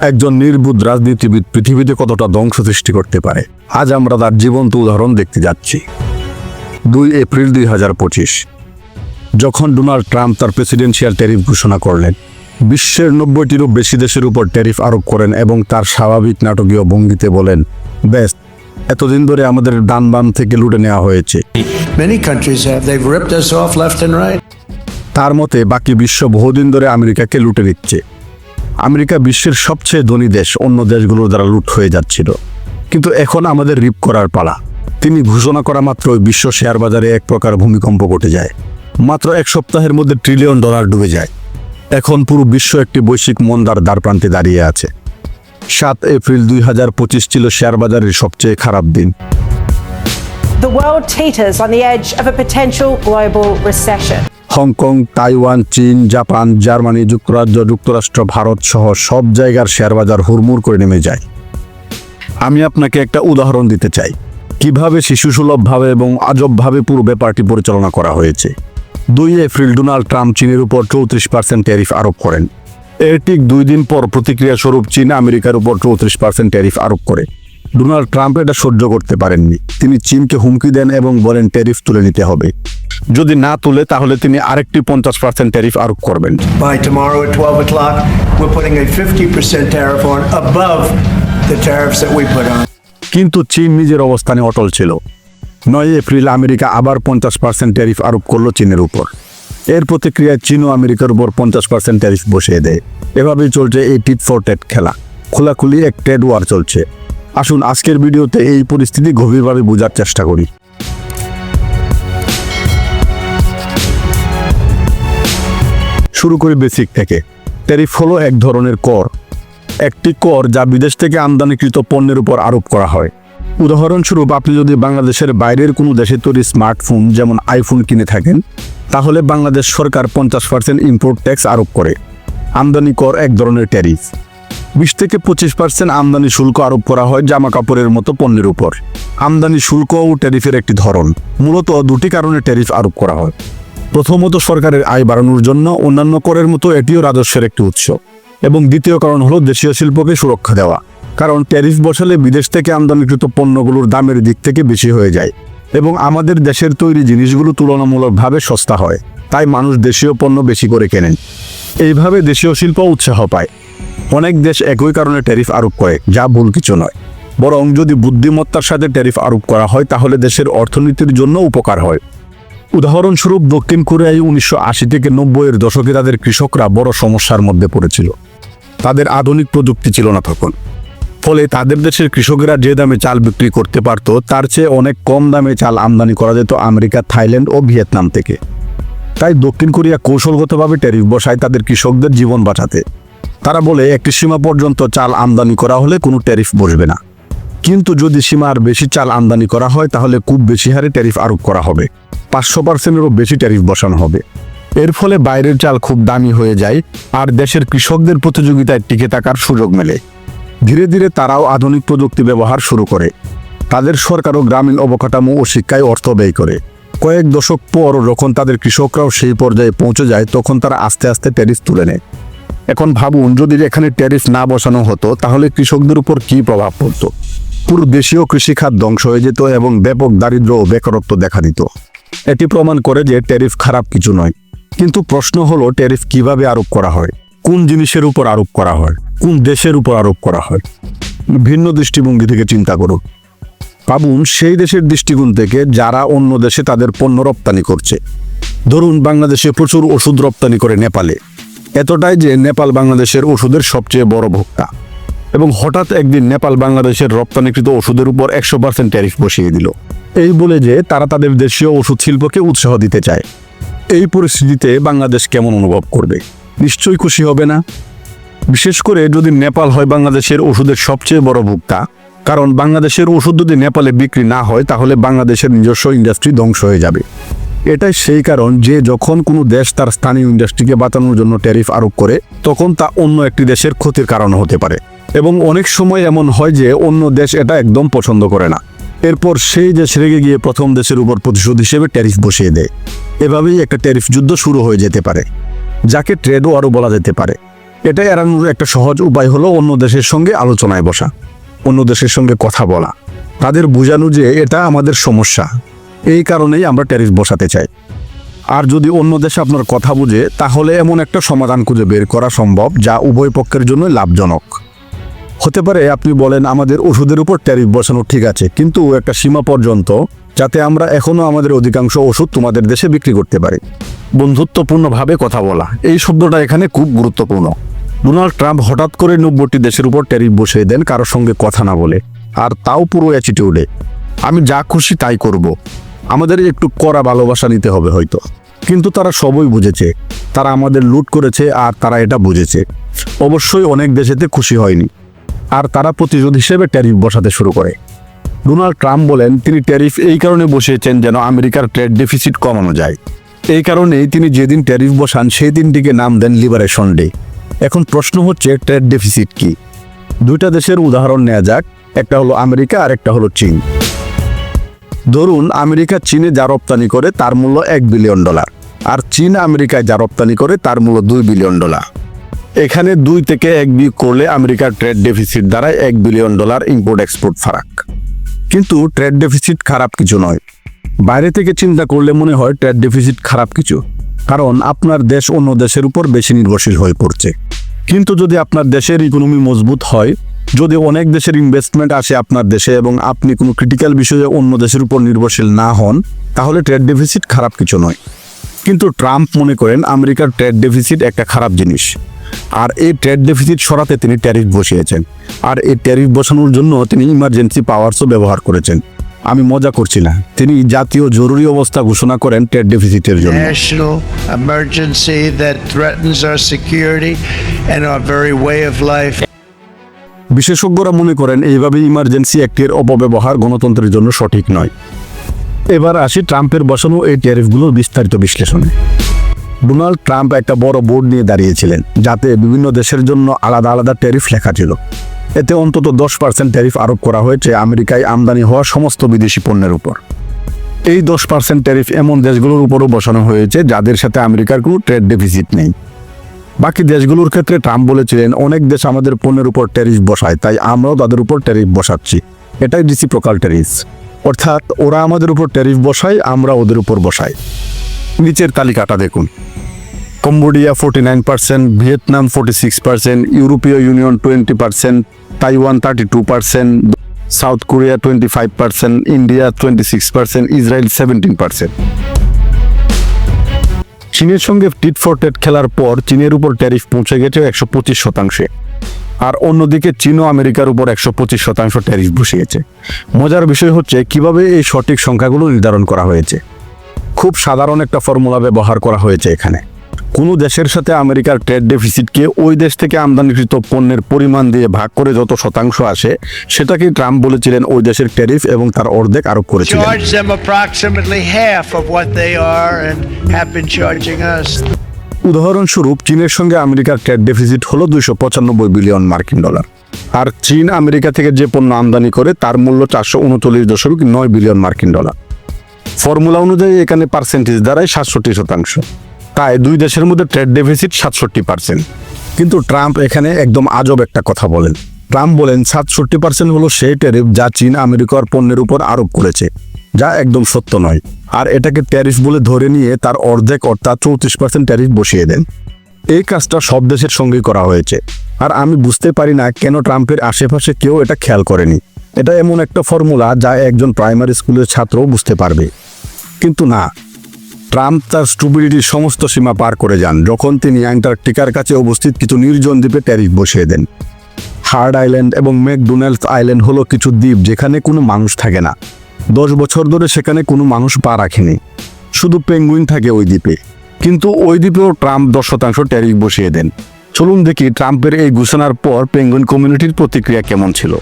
একজন নির্বুধ রাজনীতিবিদ পৃথিবীতে কতটা ধ্বংস সৃষ্টি করতে পারে? আজ আমরা তার জীবন্ত উদাহরণ দেখতে যাচ্ছি। দুই এপ্রিল দুই হাজার পঁচিশ যখন ডোনাল্ড ট্রাম্প তার প্রেসিডেন্সিয়াল ট্যারিফ ঘোষণা করলেন। বিশ্বের নব্বইটিরও বেশি দেশের উপর ট্যারিফ আরোপ করেন এবং তার স্বাভাবিক নাটকীয় ভঙ্গিতে বলেন বেশ এতদিন ধরে আমাদের ডান বাম থেকে লুটে নেওয়া হয়েছে. তার মতে বাকি বিশ্ব বহুদিন ধরে আমেরিকাকে লুটে নিচ্ছে। আমেরিকা বিশ্বের সবচেয়ে ধনী দেশ, অন্য দেশগুলোর দ্বারা লুট হয়ে যাচ্ছিল। কিন্তু এখন আমাদের রিপ করার পালা। তিনি ঘোষণা করা মাত্র বিশ্ব শেয়ার বাজারে এক প্রকার ভূমিকম্প ঘটে যায়। মাত্র এক সপ্তাহের মধ্যে ট্রিলিয়ন ডলার ডুবে যায়। এখন পুরো বিশ্ব একটি বৈশ্বিক মন্দার দ্বার প্রান্তে দাঁড়িয়ে আছে। সাত এপ্রিল দুই হাজার পঁচিশ ছিল শেয়ার বাজারের সবচেয়ে খারাপ দিন। The world teeters on the edge of a potential global recession. Hong Kong Taiwan, চীন, জাপান, জার্মানি, যুক্তরাজ্য, যুক্তরাষ্ট্র, ভারত সহ সব জায়গার শেয়ার বাজার হুড়মুড় করে নেমে যায়। আমি আপনাকে একটা উদাহরণ দিতে চাই। কীভাবে শিশুসুলভভাবে এবং আজবভাবে পুরো ব্যাপারটি পরিচালনা করা হয়েছে? দুই এপ্রিল ডোনাল্ড ট্রাম্প চীনের উপর চৌত্রিশ পার্সেন্ট ট্যারিফ আরোপ করেন। এর ঠিক দুই দিন পর প্রতিক্রিয়া স্বরূপ চীন আমেরিকার উপর চৌত্রিশ পার্সেন্ট ট্যারিফ আরোপ করে। ডোনাল্ড ট্রাম্প এটা সহ্য করতে পারেননি। তিনি চীনকে হুমকি দেন এবং বলেন ট্যারিফ তুলে নিতে হবে। যদি না তুলে তাহলে তিনি আরেকটি পঞ্চাশ পার্সেন্ট ট্যারিফ আরোপ করবেন। By tomorrow at 12 o'clock, we're putting a 50% tariff on above the tariffs that we put on. কিন্তু চীন নিজের অবস্থানে অটল ছিল। নয় এপ্রিল আমেরিকা আবার পঞ্চাশ পার্সেন্ট ট্যারিফ আরোপ করল চীনের উপর। এর প্রতিক্রিয়ায় চীন ও আমেরিকার উপর পঞ্চাশ পার্সেন্ট ট্যারিফ বসিয়ে দেয়। এভাবেই চলছে এই টিট ফর টেট খেলা। খোলাখুলি এক ট্রেড ওয়ার চলছে। আসুন আজকের ভিডিওতে এই পরিস্থিতি গভীরভাবে বোঝার চেষ্টা করি। শুরু করি বেসিক থেকে। ট্যারিফ হলো এক ধরনের কর। একটি কর যা বিদেশ থেকে আমদানিকৃত পণ্যের উপর আরোপ করা হয়। উদাহরণস্বরূপ, আপনি যদি বাংলাদেশের বাইরের কোনো দেশে তৈরি স্মার্টফোন যেমন আইফোন কিনে থাকেন, তাহলে বাংলাদেশ সরকার পঞ্চাশ পার্সেন্ট ইম্পোর্ট ট্যাক্স আরোপ করে। আমদানি কর এক ধরনের ট্যারিফ বিশ থেকে পঁচিশ পার্সেন্ট আমদানি শুল্ক আরোপ করা হয় জামা কাপড়ের মতো পণ্যের উপর। আমদানি শুল্ক ও ট্যারিফের একটি ধরন। মূলত দুটি কারণে ট্যারিফ আরোপ করা হয়। প্রথমত সরকারের আয় বাড়ানোর জন্য অন্যান্য করের মতো এটিও রাজস্বের একটি উৎস। এবং দ্বিতীয় কারণ হলো দেশীয় শিল্পকে সুরক্ষা দেওয়া। কারণ ট্যারিফ বসালে বিদেশ থেকে আমদানিকৃত পণ্যগুলোর দামের দিক থেকে বেশি হয়ে যায় এবং আমাদের দেশের তৈরি জিনিসগুলো তুলনামূলকভাবে সস্তা হয়। তাই মানুষ দেশীয় পণ্য বেশি করে কেনেন। এইভাবে দেশীয় শিল্প উৎসাহ পায়। অনেক দেশ একই কারণে ট্যারিফ আরোপ করে, যা ভুল কিছু নয়। বরং যদি বুদ্ধিমত্তার সাথে ট্যারিফ আরোপ করা হয়, তাহলে দেশের অর্থনীতির জন্য উপকার হয়। উদাহরণস্বরূপ দক্ষিণ কোরিয়ায় উনিশশো আশি থেকে নব্বইয়ের দশকে তাদের কৃষকরা বড় সমস্যার মধ্যে পড়েছিল। তাদের আধুনিক প্রযুক্তি ছিল না তখন। ফলে তাদের দেশের কৃষকেরা যে দামে চাল বিক্রি করতে পারত, তার চেয়ে অনেক কম দামে চাল আমদানি করা যেত আমেরিকা, থাইল্যান্ড ও ভিয়েতনাম থেকে। তাই দক্ষিণ কোরিয়া কৌশলগতভাবে ট্যারিফ বসায় তাদের কৃষকদের জীবন বাঁচাতে। তারা বলে, একটি সীমা পর্যন্ত চাল আমদানি করা হলে কোনো ট্যারিফ বসবে না। কিন্তু যদি সীমার বেশি চাল আমদানি করা হয়, তাহলে খুব বেশি হারে ট্যারিফ আরোপ করা হবে। পাঁচশো পার্সেন্টেরও বেশি ট্যারিফ বসানো হবে। এর ফলে বাইরের চাল খুব দামি হয়ে যায় আর দেশের কৃষকদের প্রতিযোগিতায় টিকে থাকার সুযোগ মেলে। ধীরে ধীরে তারাও আধুনিক প্রযুক্তি ব্যবহার শুরু করে। তাদের সরকারও গ্রামীণ অবকাঠামো ও শিক্ষায় অর্থ ব্যয় করে। কয়েক দশক পর যখন তাদের কৃষকরাও সেই পর্যায়ে পৌঁছে যায়, তখন তারা আস্তে আস্তে ট্যারিফ তুলে নেয়। এখন ভাবুন, যদি এখানে ট্যারিফ না বসানো হতো, তাহলে কৃষকদের উপর কী প্রভাব পড়তো? পুরো দেশীয় কৃষিখাত ধ্বংস হয়ে যেত এবং ব্যাপক দারিদ্র্য ও বেকারত্ব দেখা দিত। এটি প্রমাণ করে যে ট্যারিফ খারাপ কিছু নয়। কিন্তু প্রশ্ন হলো, ট্যারিফ কীভাবে আরোপ করা হয়? কোন জিনিসের উপর আরোপ করা হয়? কোন দেশের উপর আরোপ করা হয়? ভিন্ন দৃষ্টিভঙ্গি থেকে চিন্তা করুন। ভাবুন, সেই দেশের দৃষ্টিকোণ থেকে যারা অন্য দেশে তাদের পণ্য রপ্তানি করছে। ধরুন, বাংলাদেশে প্রচুর ওষুধ রপ্তানি করে নেপালে। এতটাই যে নেপাল বাংলাদেশের ওষুধের সবচেয়ে বড় ভোক্তা। এবং হঠাৎ একদিন নেপাল বাংলাদেশের রপ্তানিকৃত ওষুধের উপর একশো পার্সেন্ট ট্যারিফ বসিয়ে দিল। এই বলে যে তারা তাদের দেশীয় ওষুধ শিল্পকে উৎসাহ দিতে চায়। এই পরিস্থিতিতে বাংলাদেশ কেমন অনুভব করবে? নিশ্চয়ই খুশি হবে না? বিশেষ করে যদি নেপাল হয় বাংলাদেশের ওষুধের সবচেয়ে বড় ভোক্তা। কারণ বাংলাদেশের ওষুধ যদি নেপালে বিক্রি না হয়, তাহলে বাংলাদেশের নিজস্ব ইন্ডাস্ট্রি ধ্বংস হয়ে যাবে। এটাই সেই কারণ যে যখন কোনো দেশ তার স্থানীয় ইন্ডাস্ট্রিকে বাঁচানোর জন্য ট্যারিফ আরোপ করে, তখন তা অন্য একটি দেশের ক্ষতির কারণ হতে পারে। এবং অনেক সময় এমন হয় যে অন্য দেশ এটা একদম পছন্দ করে না। এরপর সেই দেশ রেগে গিয়ে প্রথম দেশের উপর প্রতিশোধ হিসেবে ট্যারিফ বসিয়ে দেয়। এভাবেই একটা ট্যারিফ যুদ্ধ শুরু হয়ে যেতে পারে, যাকে ট্রেড ওয়ারও বলা যেতে পারে। এটা এড়ানোর একটা সহজ উপায় হলো অন্য দেশের সঙ্গে আলোচনায় বসা, অন্য দেশের সঙ্গে কথা বলা, তাদের বোঝানো যে এটা আমাদের সমস্যা। এই কারণেই আমরা ট্যারিফ বসাতে চাই। আর যদি অন্য দেশে আপনার কথা বুঝে, তাহলে এমন একটা সমাধান খুঁজে বের করা সম্ভব যা উভয় পক্ষের জন্য লাভজনক। হতে পারে আপনি বলেন আমাদের ওষুধের উপর ট্যারিফ বসানো ঠিক আছে, কিন্তু একটা সীমা পর্যন্ত যাতে আমরা এখনও আমাদের অধিকাংশ ওষুধ তোমাদের দেশে বিক্রি করতে পারি। বন্ধুত্বপূর্ণভাবে কথা বলা, এই শব্দটা এখানে খুব গুরুত্বপূর্ণ। ডোনাল্ড ট্রাম্প হঠাৎ করে নব্বইটি দেশের উপর ট্যারিফ বসিয়ে দেন কারোর সঙ্গে কথা না বলে, আর তাও পুরো অ্যাটিটিউডে আমি যা খুশি তাই করব। আমাদের একটু কড়া ভালোবাসা নিতে হবে হয়তো। কিন্তু তারা সবই বুঝেছে, তারা আমাদের লুট করেছে আর তারা এটা বুঝেছে। অবশ্যই অনেক দেশেতে খুশি হয়নি। আর তারা প্রতিশোধ হিসেবে ট্যারিফ বসাতে শুরু করে। ডোনাল্ড ট্রাম্প বলেন, তিনি ট্যারিফ এই কারণে বসিয়েছেন যেন আমেরিকার ট্রেড ডেফিসিট কমানো যায়। এই কারণেই তিনি যেদিন ট্যারিফ বসান সেই দিনটিকে নাম দেন লিবারেশন ডে। এখন প্রশ্ন হচ্ছে, ট্রেড ডেফিসিট কি? দুইটা দেশের উদাহরণ নেওয়া যাক, একটা হলো আমেরিকা আর একটা হলো চীন। ধরুন, আমেরিকা চীনে যা রপ্তানি করে তার মূল্য এক বিলিয়ন ডলার, আর চীন আমেরিকায় যা রপ্তানি করে তার মূল্য দুই বিলিয়ন ডলার। এখানে দুই থেকে এক বিয়োগ করলে আমেরিকার ট্রেড ডেফিসিট দ্বারাই এক বিলিয়ন ডলার ইম্পোর্ট এক্সপোর্ট ফারাক। কিন্তু ট্রেড ডেফিসিট খারাপ কিছু নয়। বাইরে থেকে চিন্তা করলে মনে হয় ট্রেড ডেফিসিট খারাপ কিছু, কারণ আপনার দেশ অন্য দেশের উপর বেশি নির্ভরশীল হয়ে পড়ছে। কিন্তু যদি আপনার দেশের ইকোনমি মজবুত হয়, যদি অনেক দেশের ইনভেস্টমেন্ট আসে আপনার দেশে এবং আপনি কোনো ক্রিটিক্যাল বিষয়ে অন্য দেশের উপর নির্ভরশীল না হন, তাহলে ট্রেড ডেফিসিট খারাপ কিছু নয়। কিন্তু ট্রাম্প মনে করেন আমেরিকার ট্রেড ডেফিসিট একটা খারাপ জিনিস। আর এই ট্রেড ডেফিসিট সরাতে তিনি ট্যারিফ বসিয়েছেন। আর এই ট্যারিফ বসানোর জন্য তিনি ইমার্জেন্সি পাওয়ারসও ব্যবহার করেছেন। আমি মজা করছি না তিনি জাতীয় জরুরি অবস্থা ঘোষণা করেন ট্রেড ডেফিসিটের জন্য। National emergency that threatens our security and our very way of life. বিশেষজ্ঞরা মনে করেন এইভাবে ইমার্জেন্সি অ্যাক্টের অপব্যবহার গণতন্ত্রের জন্য সঠিক নয়। এবার আসি ট্রাম্পের বসানো এই ট্যারিফগুলোর বিস্তারিত বিশ্লেষণে। ডোনাল্ড ট্রাম্প একটা বড় বোর্ড নিয়ে দাঁড়িয়েছিলেন, যাতে বিভিন্ন দেশের জন্য আলাদা আলাদা ট্যারিফ লেখা ছিল। এতে অন্তত দশ পার্সেন্ট ট্যারিফ আরোপ করা হয়েছে আমেরিকায় আমদানি হওয়া সমস্ত বিদেশি পণ্যের উপর। এই দশ পার্সেন্ট ট্যারিফ এমন দেশগুলোর উপরও বসানো হয়েছে, যাদের সাথে আমেরিকার কোনো ট্রেড ডেফিসিট নেই। বাকি দেশগুলোর ক্ষেত্রে ট্রাম্প বলেছিলেন, অনেক দেশ আমাদের পণ্যের উপর ট্যারিফ বসায়, তাই আমরাও তাদের উপর ট্যারিফ বসাচ্ছি। এটাই রিসিপ্রোকাল ট্যারিফ। অর্থাৎ ওরা আমাদের উপর ট্যারিফ বসায় আমরা ওদের উপর বসাই। নিচের তালিকাটা দেখুন। Cambodia forty nine percent Vietnam forty six percent ইউরোপীয় union twenty percent Taiwan thirty two percent South Korea twenty five percent India twenty six percent Israel seventeen percent চীনের সঙ্গে টিট ফর টেট খেলার পর চীনের উপর ট্যারিফ পৌঁছে গেছে একশো পঁচিশ শতাংশে। আর অন্যদিকে চীন ও আমেরিকার উপর একশো পঁচিশ শতাংশ ট্যারিফ বসিয়েছে। মজার বিষয় হচ্ছে কীভাবে এই সঠিক সংখ্যাগুলো নির্ধারণ করা হয়েছে। খুব সাধারণ একটা ফর্মুলা ব্যবহার করা হয়েছে এখানে। কোনো দেশের সাথে আমেরিকার ট্রেড ডেফিসিটকে ওই দেশ থেকে আমদানিকৃত পণ্যের পরিমাণ দিয়ে ভাগ করে যত শতাংশ আসে সেটাকে ট্রাম্প বলেছিলেন ওই দেশের ট্যারিফ এবং তার অর্ধেক আরোপ করেছিলেন. উদাহরণস্বরূপ চীনের সঙ্গে আমেরিকার ট্রেড ডেফিসিট হলো দুইশো পঁচানব্বই বিলিয়ন মার্কিন ডলার। আর চীন আমেরিকা থেকে যে পণ্য আমদানি করে তার মূল্য চারশো উনচল্লিশ দশমিক নয় বিলিয়ন মার্কিন ডলার। ফর্মুলা অনুযায়ী এখানে পার্সেন্টেজ দাঁড়ায় সাতষট্টি শতাংশ। তাই দুই দেশের মধ্যে ট্রেড ডেফিসিট সাতষট্টি পার্সেন্ট কিন্তু ট্রাম্প এখানে একদম আজব একটা কথা বলেন। ট্রাম্প বলেন, সাতষট্টি পার্সেন্ট হলো সেই ট্যারিফ যা চীন আমেরিকার পণ্যের উপর আরোপ করেছে, যা একদম সত্য নয়। আর এটাকে ট্যারিফ বলে ধরে নিয়ে তার অর্ধেক অর্থাৎ চৌত্রিশ পার্সেন্ট ট্যারিফ বসিয়ে দেন। এই কাজটা সব দেশের সঙ্গেই করা হয়েছে। আর আমি বুঝতে পারি না কেন ট্রাম্পের আশেপাশে কেউ এটা খেয়াল করেনি। এটা এমন একটা ফর্মুলা যা একজন প্রাইমারি স্কুলের ছাত্রও বুঝতে পারবে। কিন্তু না ট্রাম্প তার স্টুবিলিটির সমস্ত সীমা পার করে যান, যখন তিনি অ্যান্টার্কটিকার কাছে অবস্থিত কিছু নির্জন দ্বীপে ট্যারিফ বসিয়ে দেন। হার্ড আইল্যান্ড এবং ম্যাকডোনাল্ডস আইল্যান্ড হলো কিছু দ্বীপ যেখানে কোনো মানুষ থাকে না। দশ বছর ধরে সেখানে কোনো মানুষ পা রাখেনি। শুধু পেঙ্গুইন থাকে ওই দ্বীপে। কিন্তু ওই দ্বীপেও ট্রাম্প দশ শতাংশ ট্যারিফ বসিয়ে দেন। চলুন দেখি ট্রাম্পের এই ঘোষণার পর পেঙ্গুইন কমিউনিটির প্রতিক্রিয়া কেমন ছিল।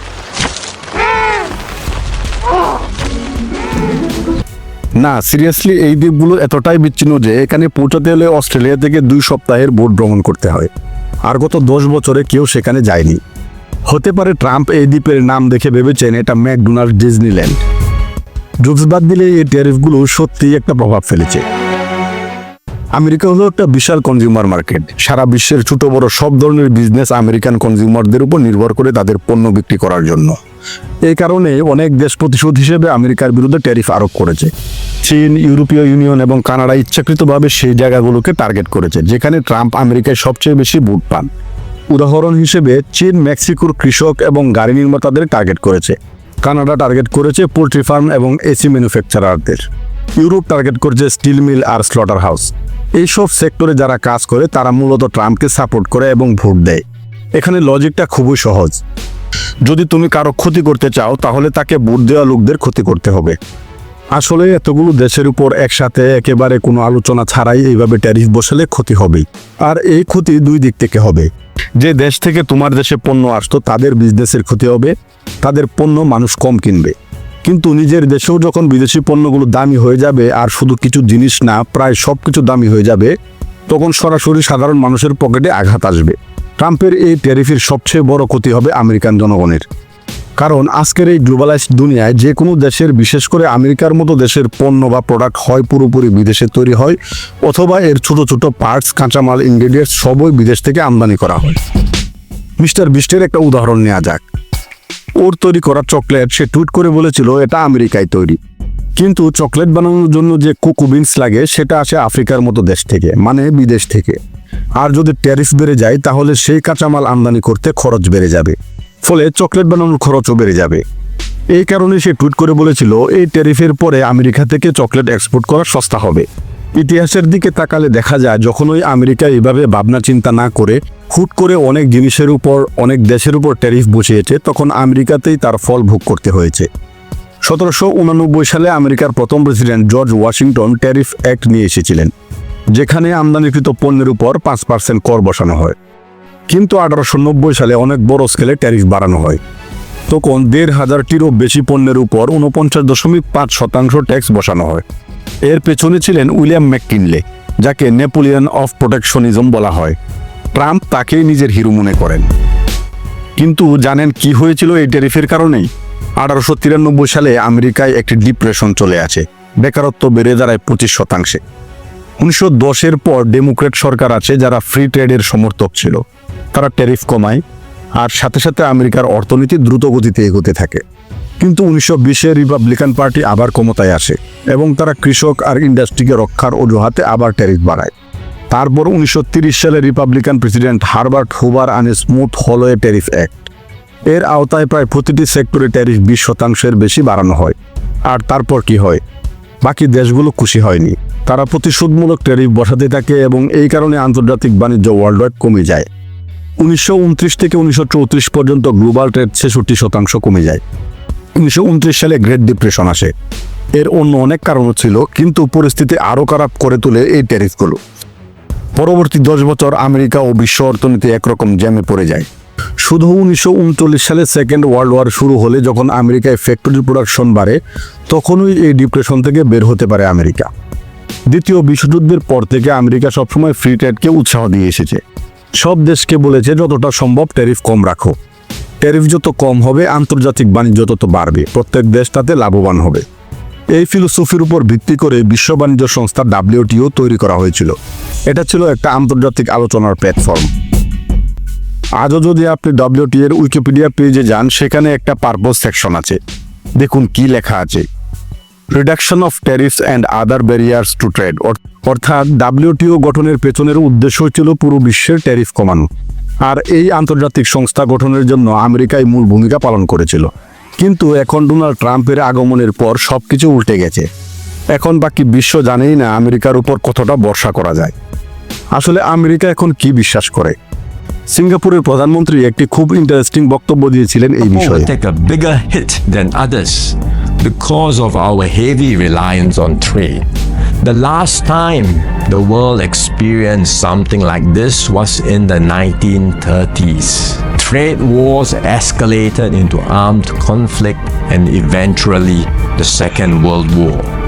না সিরিয়াসলি এই দ্বীপগুলো এতটাই বিচ্ছিন্ন যে এখানে পৌঁছাতে হলে অস্ট্রেলিয়া থেকে দুই সপ্তাহের বোট ভ্রমণ করতে হয়। আর গত দশ বছরে কেউ সেখানে যায়নি। হতে পারে ট্রাম্প এই দ্বীপের নাম দেখে ভেবেছেন এটা ম্যাকডোনাল্ড ডিজনিল্যান্ড। জুকস বাদ দিলে এই ট্যারিফগুলো সত্যিই একটা প্রভাব ফেলেছে। আমেরিকা হলো একটা বিশাল কনজিউমার মার্কেট সারা বিশ্বের ছোট বড় সব ধরনের বিজনেস আমেরিকান কনজিউমারদের উপর নির্ভর করে তাদের পণ্য বিক্রি করার জন্য। এই কারণে অনেক দেশ প্রতিশোধ হিসেবে আমেরিকার বিরুদ্ধে ট্যারিফ আরোপ করেছে। চীন, ইউরোপীয় ইউনিয়ন এবং কানাডা ইচ্ছাকৃতভাবে সেই জায়গাগুলোকে টার্গেট করেছে, যেখানে ট্রাম্প আমেরিকায় সবচেয়ে বেশি ভোট পান। উদাহরণ হিসেবে, চীন মেক্সিকোর কৃষক এবং গাড়ি নির্মাতাদের টার্গেট করেছে। কানাডা টার্গেট করেছে পোলট্রি ফার্ম এবং এসি ম্যানুফ্যাকচারারদের। ইউরোপ টার্গেট করেছে স্টিল মিল আর স্লটার হাউস এইসব সেক্টরে যারা কাজ করে, তারা মূলত ট্রাম্পকে সাপোর্ট করে এবং ভোট দেয়। এখানে লজিকটা খুবই সহজ। যদি তুমি কারও ক্ষতি করতে চাও, তাহলে তাকে ভোট দেওয়া লোকদের ক্ষতি করতে হবে। আসলে এতগুলো দেশের উপর একসাথে একেবারে কোনো আলোচনা ছাড়াই এইভাবে ট্যারিফ বসালে ক্ষতি হবেই। আর এই ক্ষতি দুই দিক থেকে হবে। যে দেশ থেকে তোমার দেশে পণ্য আসতো, তাদের বিজনেসের ক্ষতি হবে, তাদের পণ্য মানুষ কম কিনবে। কিন্তু নিজের দেশেও যখন বিদেশি পণ্যগুলো দামি হয়ে যাবে, আর শুধু কিছু জিনিস না, প্রায় সব কিছু দামি হয়ে যাবে, তখন সরাসরি সাধারণ মানুষের পকেটে আঘাত আসবে। ট্রাম্পের এই ট্যারিফের সবচেয়ে বড় ক্ষতি হবে আমেরিকান জনগণের। কারণ আজকের এই গ্লোবালাইজড দুনিয়ায় যে কোনো দেশের, বিশেষ করে আমেরিকার মতো দেশের পণ্য বা প্রোডাক্ট হয় পুরোপুরি বিদেশে তৈরি হয়, অথবা এর ছোট ছোট পার্টস, কাঁচামাল, ইনগ্রেডিয়েন্টস সবই বিদেশ থেকে আমদানি করা হয়। মিস্টার বিস্টের একটা উদাহরণ নেওয়া যাক। ওর তৈরি করা চকলেট, সে টুইট করে বলেছিল, এটা আমেরিকায় তৈরি। কিন্তু চকলেট বানানোর জন্য যে কুকু বিনস লাগে, সেটা আসে আফ্রিকার মতো দেশ থেকে মানে বিদেশ থেকে। আর যদি ট্যারিফ বেড়ে যায়, তাহলে সেই কাঁচামাল আমদানি করতে খরচ বেড়ে যাবে। ফলে চকলেট বানানোর খরচও বেড়ে যাবে। এই কারণে সে টুইট করে বলেছিল, এই ট্যারিফের পরে আমেরিকা থেকে চকলেট এক্সপোর্ট করা সস্তা হবে। ইতিহাসের দিকে তাকালে দেখা যায়, যখন ওই আমেরিকা এভাবে ভাবনা চিন্তা না করে হুট করে অনেক জিনিসের উপর, অনেক দেশের উপর ট্যারিফ বসিয়েছে, তখন আমেরিকাতেই তার ফল ভোগ করতে হয়েছে। সতেরোশো উনানব্বই সালে আমেরিকার প্রথম president George Washington tariff act নিয়ে এসেছিলেন, যেখানে আমদানিকৃত পণ্যের উপর পাঁচ পার্সেন্ট কর বসানো হয়। কিন্তু আঠারোশো নব্বই সালে অনেক বড় স্কেলে ট্যারিফ বাড়ানো হয়। তখন দেড় হাজারটিরও বেশি পণ্যের উপর উনপঞ্চাশ দশমিক পাঁচ শতাংশ ট্যাক্স বসানো হয়। এর পেছনে ছিলেন উইলিয়াম ম্যাককিনলে, যাকে নেপোলিয়ন অফ প্রোটেকশনিজম বলা হয়। ট্রাম্প তাকেই নিজের হিরো মনে করেন। কিন্তু জানেন কি হয়েছিল এই ট্যারিফের কারণেই? আঠারোশো তিরানব্বই সালে আমেরিকায় একটি ডিপ্রেশন চলে আসে। বেকারত্ব বেড়ে দাঁড়ায় পঁচিশ শতাংশে। উনিশশো দশের পর ডেমোক্রেট সরকার আছে যারা ফ্রি ট্রেডের সমর্থক ছিল। তারা ট্যারিফ কমায় আর সাথে সাথে আমেরিকার অর্থনীতি দ্রুত গতিতে এগোতে থাকে। কিন্তু উনিশশো বিশে রিপাবলিকান পার্টি আবার ক্ষমতায় আসে এবং তারা কৃষক আর ইন্ডাস্ট্রিকে রক্ষার অজুহাতে আবার ট্যারিফ বাড়ায়। তারপর উনিশশো তিরিশ সালে রিপাবলিকান প্রেসিডেন্ট হারবার্ট হুবার আনে স্মুথ হলোয়ে ট্যারিফ অ্যাক্ট এর আওতায় প্রায় প্রতিটি সেক্টরে ট্যারিফ বিশ শতাংশের বেশি বাড়ানো হয়। আর তারপর কি হয়? বাকি দেশগুলো খুশি হয়নি। তারা প্রতিশোধমূলক ট্যারিফ বসাতে থাকে এবং এই কারণে আন্তর্জাতিক বাণিজ্য ওয়ার্ল্ড ওয়াইড কমে যায়। উনিশশো উনত্রিশ থেকে উনিশশো চৌত্রিশ পর্যন্ত গ্লোবাল ট্রেড ছেষট্টি শতাংশ কমে যায়। উনিশশো উনত্রিশ সালে গ্রেট ডিপ্রেশন আসে। এর অন্য অনেক কারণও ছিল, কিন্তু পরিস্থিতি আরও খারাপ করে তোলে এই ট্যারিফগুলো। পরবর্তী দশ বছর আমেরিকা ও বিশ্ব অর্থনীতি একরকম জ্যামে পড়ে যায়। শুধু উনিশশো উনচল্লিশ সালে সেকেন্ড ওয়ার্ল্ড ওয়ার শুরু হলে যখন আমেরিকায় ফ্যাক্টরি প্রোডাকশন বাড়ে, তখনই এই ডিপ্রেশন থেকে বের হতে পারে আমেরিকা। দ্বিতীয় বিশ্বযুদ্ধের পর থেকে আমেরিকা সবসময় ফ্রি ট্রেডকে উৎসাহ দিয়ে এসেছে। সব দেশকে বলেছে, যতটা সম্ভব ট্যারিফ কম রাখো। ট্যারিফ যত কম হবে, আন্তর্জাতিক বাণিজ্য তত বাড়বে। প্রত্যেক দেশ তাতে লাভবান হবে। এই ফিলোসফির উপর ভিত্তি করে বিশ্ব বাণিজ্য সংস্থা ডাব্লিউটিও তৈরি করা হয়েছিল। এটা ছিল একটা আন্তর্জাতিক আলোচনার প্ল্যাটফর্ম। আজও যদি আপনি ডব্লিউটি এর উইকিপিডিয়া পেজে যান, সেখানে একটা পারপোজ সেকশন আছে। দেখুন কি লেখা আছে। Reduction of tariffs and other barriers to trade অর্থাৎ ডাব্লিউটিও গঠনের পেছনের উদ্দেশ্য ছিল পুরো বিশ্বের ট্যারিফ কমানো। আর এই আন্তর্জাতিক সংস্থা গঠনের জন্য আমেরিকায় মূল ভূমিকা পালন করেছিল। কিন্তু এখন ডোনাল্ড ট্রাম্পের আগমনের পর সব কিছু উল্টে গেছে। এখন বাকি বিশ্ব জানেই না আমেরিকার উপর কতটা ভরসা করা যায়। আসলে আমেরিকা এখন কি বিশ্বাস করে? সিঙ্গাপুরের প্রধানমন্ত্রী একটি খুব ইন্টারেস্টিং বক্তব্য দিয়েছিলেন এই will বিষয়ে take a bigger hit than others because of our heavy reliance on trade. The last time the world experienced something like this was in the 1930s. Trade wars escalated into armed conflict and eventually the Second World War.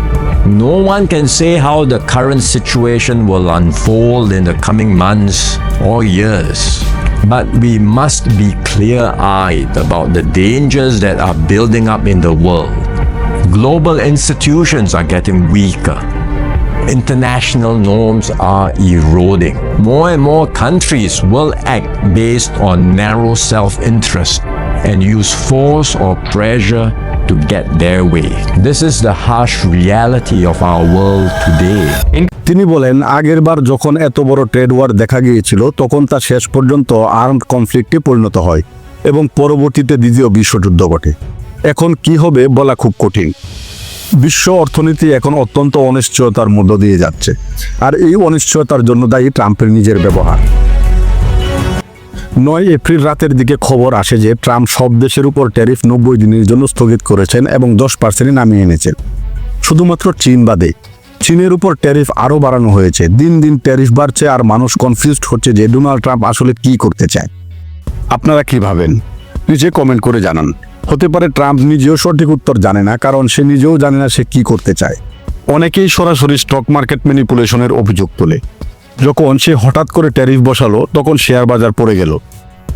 No one can say how the current situation will unfold in the coming months or years. But we must be clear eyed about the dangers that are building up in the world. Global institutions are getting weaker. international norms are eroding. More and more countries will act based on narrow self interest and use force or pressure to get their way. This is the harsh reality of our world today. তিনি বলেন আগেরবার যখন এত বড় trade war দেখা গিয়েছিল, তখন তা শেষ পর্যন্ত আর্মড কনফ্লিক্টে পরিণত হয় এবং পরবর্তীতে দ্বিতীয় বিশ্বযুদ্ধ ঘটে এখন কি হবে বলা খুব কঠিন বিশ্ব অর্থনীতি এখন অত্যন্ত অনিশ্চয়তার মধ্য দিয়ে যাচ্ছে আর এই অনিশ্চয়তার জন্য দায়ী ট্রাম্পের নিজের ব্যবহার নয় এপ্রিল রাতের দিকে খবর আসে যে ট্রাম্প সব দেশের উপর ট্যারিফ নব্বই দিনের জন্য স্থগিত করেছেন এবং দশ পার্সেন্টে নামিয়ে এনেছেন। শুধুমাত্র চীন বাদে। চীনের উপর ট্যারিফ আরও বাড়ানো হয়েছে। দিন দিন ট্যারিফ বাড়ছে আর মানুষ কনফিউজড হচ্ছে যে ডোনাল্ড ট্রাম্প আসলে কি করতে চায়। আপনারা কি ভাবেন? নিচে কমেন্ট করে জানান। হতে পারে ট্রাম্প নিজেও সঠিক উত্তর জানে না, কারণ সে নিজেও জানে না সে কি করতে চায়। অনেকেই সরাসরি স্টক মার্কেট ম্যানিপুলেশনের অভিযোগ তোলে। যখন সে হঠাৎ করে ট্যারিফ বসালো, তখন শেয়ার বাজার পড়ে গেল।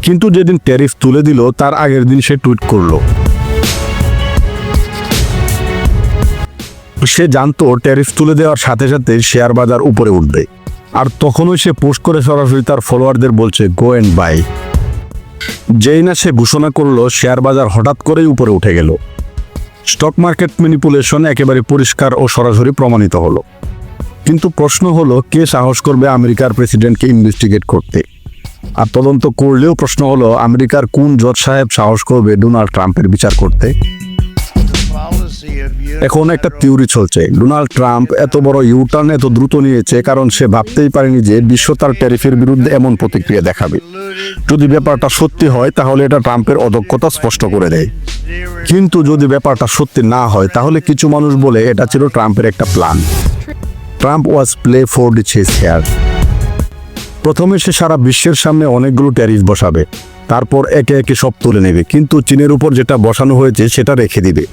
কিন্তু যেদিন ট্যারিফ তুলে দিল, তার আগের দিন সে টুইট করল। সে জানতো ট্যারিফ তুলে দেওয়ার সাথে সাথে শেয়ার বাজার উপরে উঠবে। আর তখনই সে পোস্ট করে সরাসরি তার ফলোয়ারদের বলছে, গো অ্যান্ড বাই। যেই না সে ঘোষণা করল, শেয়ার বাজার হঠাৎ করেই উপরে উঠে গেল। স্টক মার্কেট ম্যানিপুলেশন একেবারে পরিষ্কার ও সরাসরি প্রমাণিত হলো। কিন্তু প্রশ্ন হলো, কে সাহস করবে আমেরিকার প্রেসিডেন্টকে ইনভেস্টিগেট করতে? আর তদন্ত করলেও প্রশ্ন হলো, আমেরিকার কোন জজ সাহেব সাহস করবে ডোনাল্ড ট্রাম্পের বিচার করতে? এখন একটা থিওরি চলছে। ডোনাল্ড ট্রাম্প এত বড় ইউটার্ন এত দ্রুত নিয়েছে, কারণ সে ভাবতেই পারেনি যে বিশ্ব তার ট্যারিফের বিরুদ্ধে এমন প্রতিক্রিয়া দেখাবে। যদি ব্যাপারটা সত্যি হয়, তাহলে এটা ট্রাম্পের অদক্ষতা স্পষ্ট করে দেয়। কিন্তু যদি ব্যাপারটা সত্যি না হয়, তাহলে কিছু মানুষ বলে এটা ছিল ট্রাম্পের একটা plan Trump was play four D chess here প্রথমে সে সারা বিশ্বের সামনে অনেকগুলো ট্যারিফ বসাবে। তারপর একে একে সব তুলে নেবে। কিন্তু চীনের উপর যেটা বসানো হয়েছে, সেটা রেখে দিবে।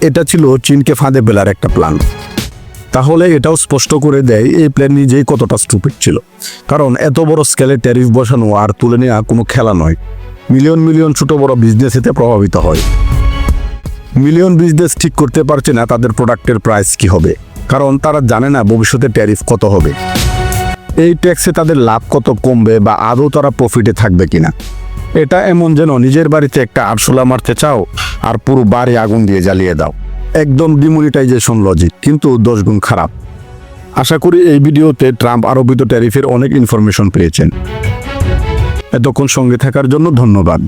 এটা ছিল চীনকে ফাঁদে ফেলার একটা প্ল্যান তাহলে এটাও স্পষ্ট করে দেয়, এই প্ল্যান নিজেই কতটা স্টুপিড ছিল। কারণ এত বড় স্কেলে ট্যারিফ বসানো আর তুলে নেওয়া কোনো খেলা নয়। মিলিয়ন মিলিয়ন ছোট বড় বিজনেস এতে প্রভাবিত হয়। মিলিয়ন বিজনেস ঠিক করতে পারছে না তাদের প্রোডাক্টের প্রাইস কি হবে। কারণ তারা জানে না ভবিষ্যতে ট্যারিফ কত হবে। এই ট্যাক্সে তাদের লাভ কত কমবে বা আদৌ তারা প্রফিটে থাকবে কিনা। এটা এমন যেন নিজের বাড়িতে একটা আরশোলা মারতে চাও আর পুরো বাড়ি আগুন দিয়ে জ্বালিয়ে দাও। একদম ডিমনিটাইজেশন লজিক কিন্তু দশ গুণ খারাপ। আশা করি এই ভিডিওতে ট্রাম্প আরোপিত ট্যারিফের অনেক ইনফরমেশন পেয়েছেন। এতক্ষণ সঙ্গে থাকার জন্য ধন্যবাদ।